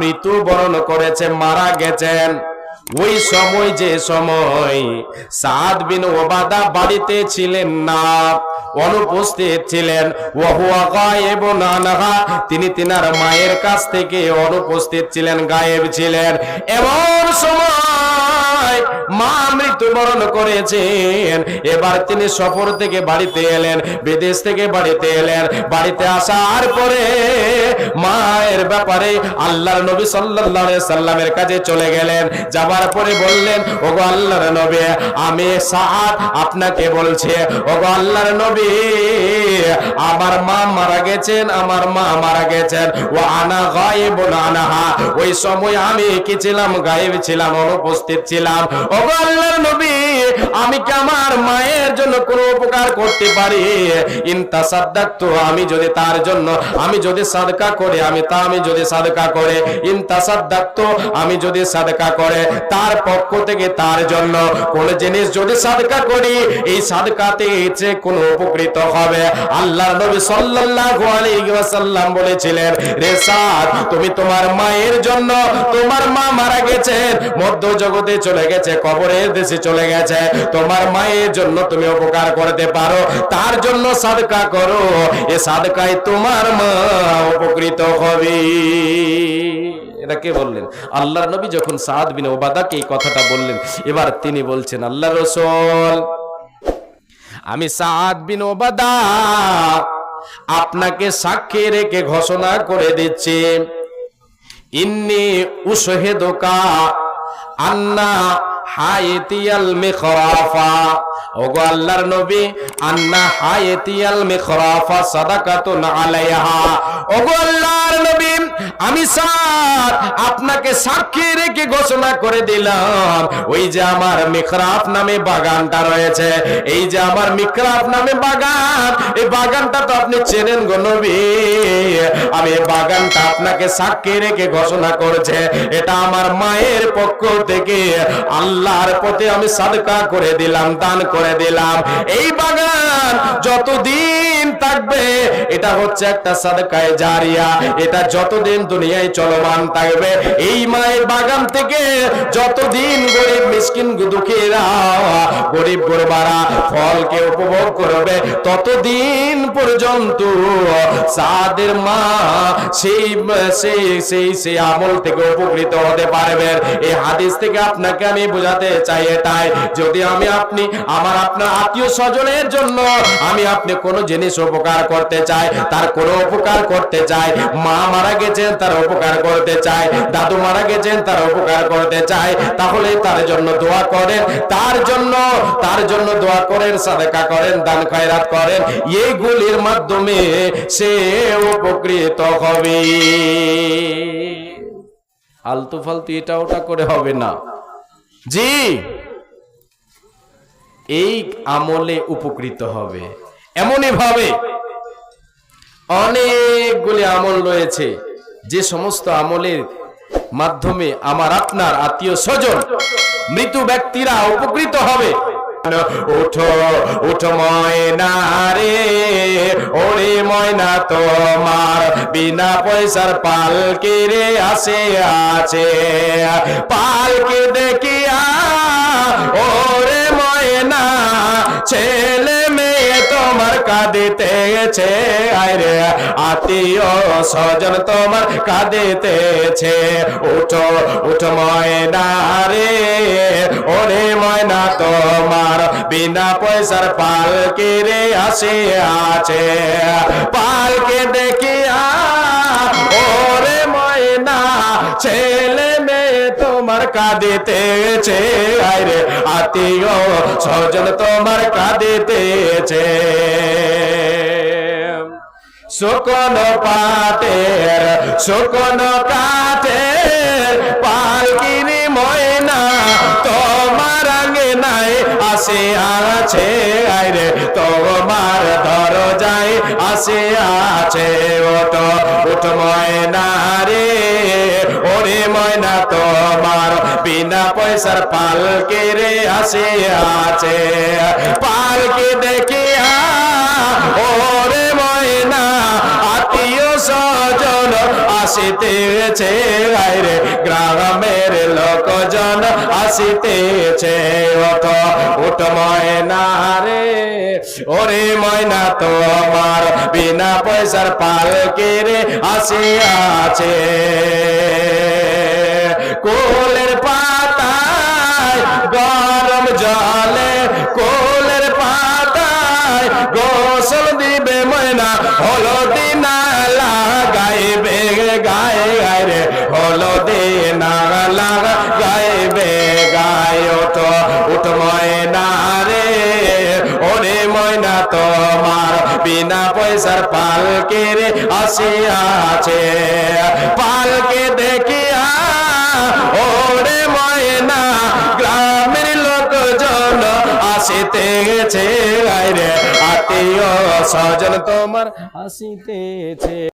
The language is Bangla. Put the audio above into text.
মৃত্যুবরণ করেছে, মারা গেছেন। ওই সময়, যে সময় সাদ বিন ওবাদা বাড়িতে ছিলেন না, অনুপস্থিত ছিলেন। তিনি তিনার মায়ের কাছ থেকে অনুপস্থিত ছিলেন, গায়েব ছিলেন। এমন সময় মা মৃত্যুবরণ করেছেন। এবার তিনি সফর থেকে বাড়িতে এলেন, বিদেশ থেকে বাড়িতে এলেন। বাড়িতে আসার পরে মায়ের ব্যাপারে আল্লাহর নবী সাল্লাল্লাহু আলাইহি সাল্লামের কাছে চলে গেলেন। যাবার পরে বললেন, ওগো আল্লাহর নবী, আমি সাআদ আপনাকে বলছে, ওগো আল্লাহর নবী, আমার মা মারা গেছেন, আমার মা মারা গেছেন। ও আনা গায়েবুন আনাহা। ওই সময় আমি কি ছিলাম, গায়েব ছিলাম, অনুপস্থিত ছিলাম। ওগো আল্লাহর আমি কি আমার মায়ের জন্য কোনো উপকার করতে পারি? আমি যদি তার জন্য, আমি যদি সাদকা করে, আমি তা আমি যদি সাদকা করে। আমি যদি সাদকা করে, তার পক্ষ থেকে তার জন্য কোন জিনিস যদি সাদকা করি, এই সাদকাতে কোনো উপকৃত হবে। আল্লাহর নবী সাল্লাল্লাহু আলাইহি ওয়াসাল্লাম বলেছিলেন রে সাদ তুমি তোমার মায়ের জন্য, তোমার মা মারা গেছেন মধ্য জগতে চলে গেছে কবরের দেশে চলে গেছে। তোমার মায়ের জন্য তুমি উপকার করতে পারো। তার জন্য সাদকা করো। এ সাদকায় তোমার মা উপকৃত হবে। এটা কে বললেন? আল্লাহর নবী যখন সাদ বিন ওবাদাকে এই কথাটা বললেন, এবার তিনি বলছেন আল্লাহ রসুল, আমি সাদ বিন ওবাদা আপনাকে সাক্ষী রেখে ঘোষণা করে দিচ্ছি। ইন্নি উশহেদোকা আন্না হাইতিয়াল মিখরাফা। ওগো আল্লাহর নবী আন্না হায়েতিয়াল মিখরাফা সাদাকাতুন আলাইহা। ওগো আল্লাহর নবী আমি স্যার আপনাকে সাক্ষী রেখে ঘোষণা করে দিলাম। ওই যে আমার মিখরাফ নামে বাগানটা রয়েছে। এই যে আমার মিখরাফ নামে বাগান এই বাগানটা তো আপনি চেনেন গো আমি বাগানটা আপনাকে সাক্ষী রেখে ঘোষণা করেছে। এটা আমার মায়ের পক্ষ থেকে আল্লাহর পথে আমি সাদকা করে দিলাম, দান করে দিলাম। এই বাগান যতদিন থাকবে, এটা হচ্ছে একটা সাদকায় জারিয়া। এটা যতদিন দুনিয়ায় চলমান থাকবে। এই মায়ের বাগান থেকে যতদিন গরিব, মিসকিন দুঃখীরা, গরিব গরবারা ফলকে উপভোগ করবে, ততদিন পর্যন্ত সাদের মা সেই সেই সেই সেই আমল থেকে উপকৃত হতে পারবেন। এই হাদিস থেকে আপনাকে আমি বোঝাতে চাই এটাই, যদি আমি আপনি, আমার আপনার আত্মীয় স্বজনের জন্য আমি আপনি কোনো জিনিস উপকার করতে চাই, তার কোনো উপকার করতে চাই, মা মারা গেছেন তার উপকার করতে চাই দাদু মারা গেছেন, তার উপকার করতে চাই তাহলে তার জন্য দোয়া করেন, তার জন্য তার জন্য দোয়া করেন, সাদেকা করেন, দান খয়রাত করেন। এইগুলির মাধ্যমে সে উপকৃত হবে। আলতু ফালতু এটা ওটা করে হবে না। জি। এই আমলে উপকৃত হবে। এমনই ভাবে অনেকগুলি আমল রয়েছে। যে সমস্ত আমলের মাধ্যমে আমার আপনার আত্মীয় স্বজন মৃত ব্যক্তিরা উপকৃত হবে। উঠো উঠো ময়না রে ওরে ময়না তোমার, বিনা পয়সার পালকে রে আসে আছে পালকে দেখিয়া, ওরে ময়না মেয়ে তোমার কাঁদিতেছে আরে আত্মীয় স্বজন তোমার কাঁদিতেছে উঠো উঠো ময়না রে। ওরে ময়না, তোমার বিনা পয়সার পালকে রে আসে আছে। পালকে দেখিয়া, ওরে ময়না, ছেলে মেয়ে তোমার কাঁদিতেছে আরে আত্মীয় স্বজন তোমার কাঁদিতেছে শুকন পাটের, শুকন কাঠের পালকিনি ময়না তোমার আগে নাই আসে আছে আরে তোমার দরজায় আসে আছে। ওটো উঠ ময়না রে, ওরে ময়না বিনা পয়সার পালকে রে আসে আছে পালকে দেখিয়া ওরে ময়না আত্মীয় স্বজন আসে আসিতেছে আইরে গ্রামের লোকজন আসিতেছে অত উঠ ময়না রে ওরে ময়না তোমার বিনা পয়সার পালকে রে আসিয়াছে ময়না হলদি না লাগাইবে গায়ে গায়ে রে হলদি না লাগাইবে গায়ে তো উঠ রে, ওরে ময়না তোমার বিনা পয়সার পালকে রে আসিয়াছে। পালকে দেখিয়া ওরে ময়না গ্রামের লোকজন আসিতে গেছে আইরে আত্মীয় সজন তোমার আসিতেছে